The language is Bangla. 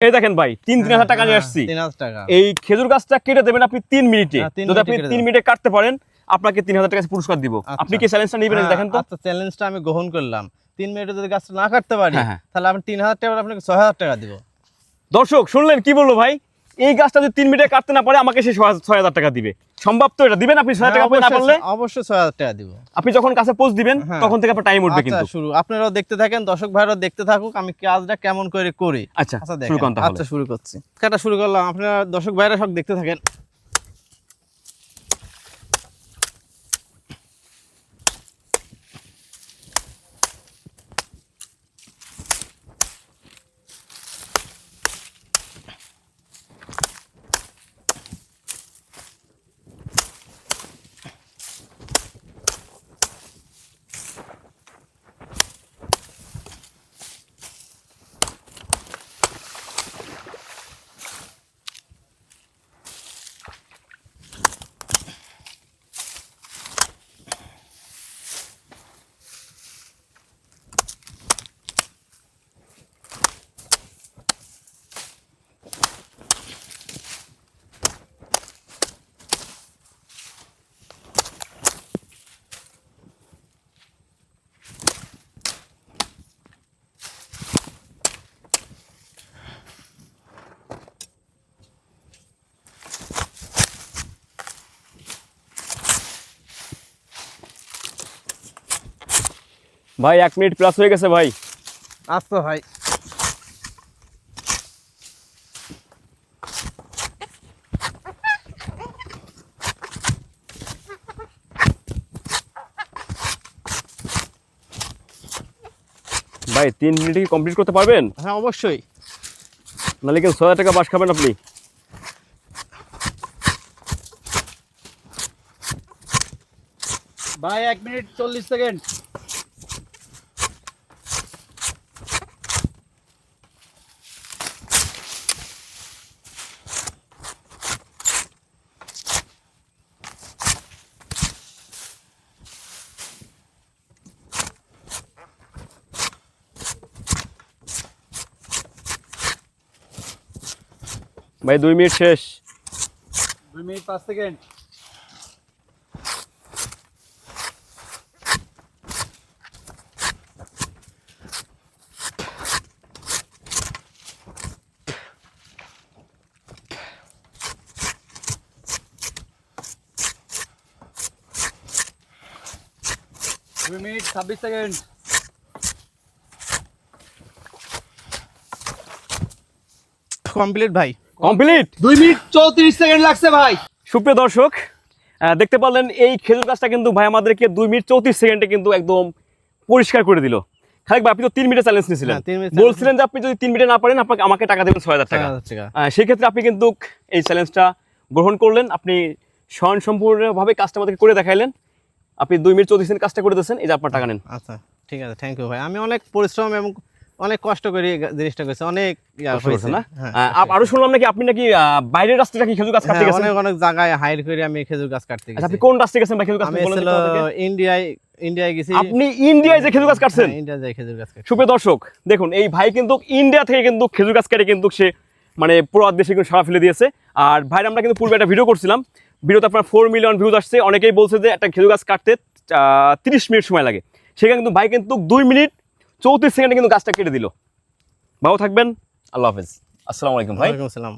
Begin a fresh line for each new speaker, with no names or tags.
এই দেখেন ভাই তিন তিন হাজার টাকা নিয়ে আসছি।
হাজার টাকা।
এই খেজুর গাছটা কেটে দেবেন আপনি তিন মিনিটে।
হ্যাঁ,
যদি আপনি তিন মিনিটে কাটতে পারেন আপনাকে তিন হাজার টাকা পুরস্কার দিব।
আচ্ছা।
আপনি কি চ্যালেঞ্জটা নেবেন
হ্যাঁ,
দেখেন তো?
চ্যালেঞ্জটা আমি গ্রহণ করলাম। তিন মিনিটে যদি গাছটা না কাটতে পারি
হ্যাঁ, হ্যাঁ।
তাহলে আমি তিন হাজার টাকা আপনাকে ছয় হাজার টাকা দিব।
দর্শক শুনলেন কি বলল ভাই? এই গাছটা যদি তিন মিনিটে কাটতে না পারে আমাকে সে ছয় হাজার টাকা দিবে। সম্ভব তো এটা দিবেন আপনি ছয় হাজার টাকা
হ্যাঁ,
না পারলে
অবশ্যই- অবশ্যই ছয় হাজার টাকা দিব।
আপনি যখন কাছে পোস্ট দিবেন
হ্যাঁ।
তখন থেকে আপনার টাইম উঠবে
আচ্ছা
কিন্তু।
শুরু। আপনারাও দেখতে থাকেন দর্শক ভাইরাও দেখতে থাকুক আমি কাজটা কেমন করে করি।
আচ্ছা
আচ্ছা
শুরু
দেখেন।
করুন
আচ্ছা শুরু করছি। কাটা শুরু করলাম। আপনারা দর্শক ভাইরা সব দেখতে থাকেন।
ভাই এক মিনিট প্লাস হয়ে গেছে ভাই।
আচ্ছা ভাই।
ভাই তিন মিনিটে কি কমপ্লিট করতে পারবেন?
হ্যাঁ অবশ্যই।
নাহলে কিন্তু ছয় হাজার টাকা বাস খাবেন আপনি।
ভাই এক মিনিট চল্লিশ সেকেন্ড।
ভাই দুই মিনিট শেষ।
দুই মিনিট পাঁচ সেকেন্ড। দুই মিনিট ছাব্বিশ সেকেন্ড। কমপ্লিট ভাই।
কমপ্লিট।
দুই মিনিট চৌত্রিশ সেকেন্ড লাগছে ভাই।
সুপ্রিয় দর্শক দেখতে পারলেন এই খেজুর গাছটা কিন্তু ভাই আমাদেরকে দুই মিনিট চৌত্রিশ সেকেন্ডে কিন্তু একদম পরিষ্কার করে দিল। খালেক ভাই আপনি তো তিন মিনিট চ্যালেঞ্জ নিয়েছিলেন। বলছিলেন যে আপনি যদি তিন না পারেন আপনাকে আমাকে টাকা দেবেন ছয় হাজার টাকা। সেক্ষেত্রে আপনি কিন্তু এই চ্যালেঞ্জটা গ্রহণ করলেন। আপনি স্বয়ং সম্পূর্ণভাবে কাজটা আমাদেরকে করে দেখাইলেন। আপনি দুই মিনিট চৌত্রিশ সেকেন্ড কাজটা করে দিয়েছেন এই যে আপনার টাকা নেন।
আচ্ছা ঠিক আছে থ্যাংক ইউ ভাই। আমি অনেক পরিশ্রম এবং অনেক কষ্ট করে জিনিসটা করছি অনেক হয়েছে।
না?
হ্যাঁ,
আরও শুনলাম নাকি আপনি নাকি বাইরের রাস্তা নাকি খেজুর গাছ কাটতে
হ্যাঁ,
গেছেন?
অনেক অনেক জায়গায় হাইড করে আমি খেজুর গাছ কাটতে
আচ্ছা
গেছি।
আপনি কোন রাস্তায় গেছেন বা খেজুর গাছ
আমি ছিল ইন্ডিয়ায় ইন্ডিয়ায় গেছি।
আপনি ইন্ডিয়ায় যে খেজুর গাছ কাটছেন?
হ্যাঁ, ইন্ডিয়া খেজুর গাছ কাটছি।
সুপ্রিয় দর্শক দেখুন এই ভাই কিন্তু ইন্ডিয়া থেকে কিন্তু খেজুর গাছ কেটে কিন্তু সে মানে পুরো দেশে কিন্তু সারা ফেলে দিয়েছে। আর ভাইয়ের আমরা কিন্তু পূর্বে একটা ভিডিও করছিলাম। ভিডিওতে আপনার ফোর মিলিয়ন ভিউজ আসছে। অনেকেই বলছে যে একটা খেজুর গাছ কাটতে তিরিশ মিনিট সময় লাগে। সেখানে কিন্তু ভাই কিন্তু দুই মিনিট চৌত্রিশ সেকেন্ডে কিন্তু গাছটা কেটে দিল। ভালো থাকবেন। আল্লাহ হাফেজ। আসসালামু আলাইকুম ভাই।
আসসালাম।